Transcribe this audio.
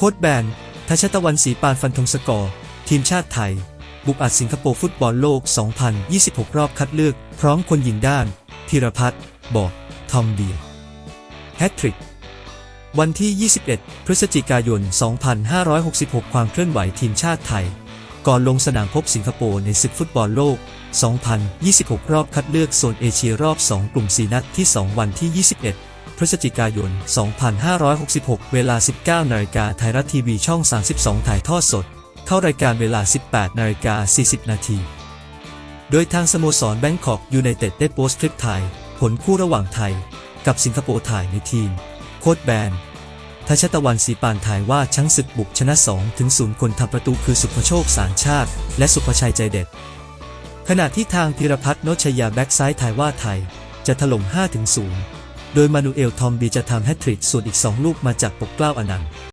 โค้ดแบนทัชตะวันศรีปานฟันธงสกอร์ ทีมชาติไทย บุกอัดสิงคโปร์ฟุตบอลโลก 2026 รอบคัดเลือก พร้อมคนยิงด้านธีรพัฒน์บอกทอมเบียแฮตทริกวันที่ 21 พฤศจิกายน 2566 ความเคลื่อนไหวทีมชาติไทย ก่อนลงสนามพบสิงคโปร์ในศึกฟุตบอลโลก 2026 รอบคัดเลือกโซนเอเชียรอบ 2 กลุ่ม 4 นัดที่ 2 วันที่ 21 พฤศจิกายน 2566 เวลา 19นาฬิกาไทยรัฐทีวีช่อง 32 ถ่ายทอดสด เข้ารายการเวลา 18นาฬิกา40 นาที โดยทางสโมสรแบงคอกยูไนเต็ดได้โพสต์คลิปถ่ายผลคู่ระหว่างไทย กับสิงคโปร์ถ่ายในทีม โค้ดแบนทัชตะวันศรีปานถ่ายว่าช้างศึกบุกชนะ 2 ถึง 0 คนทำประตูคือสุภโชคสารชาติ และสุภชัยใจเด็ด ขณะที่ทางธีรพัฒน์นชยาแบ็กซ้ายถ่ายว่าไทย จะถล่ม5ถึง0 โดยมานูเอลทอมบีจะทำแฮตทริกส่วนอีก 2 ลูกมาจากปกเกล้าอนันต์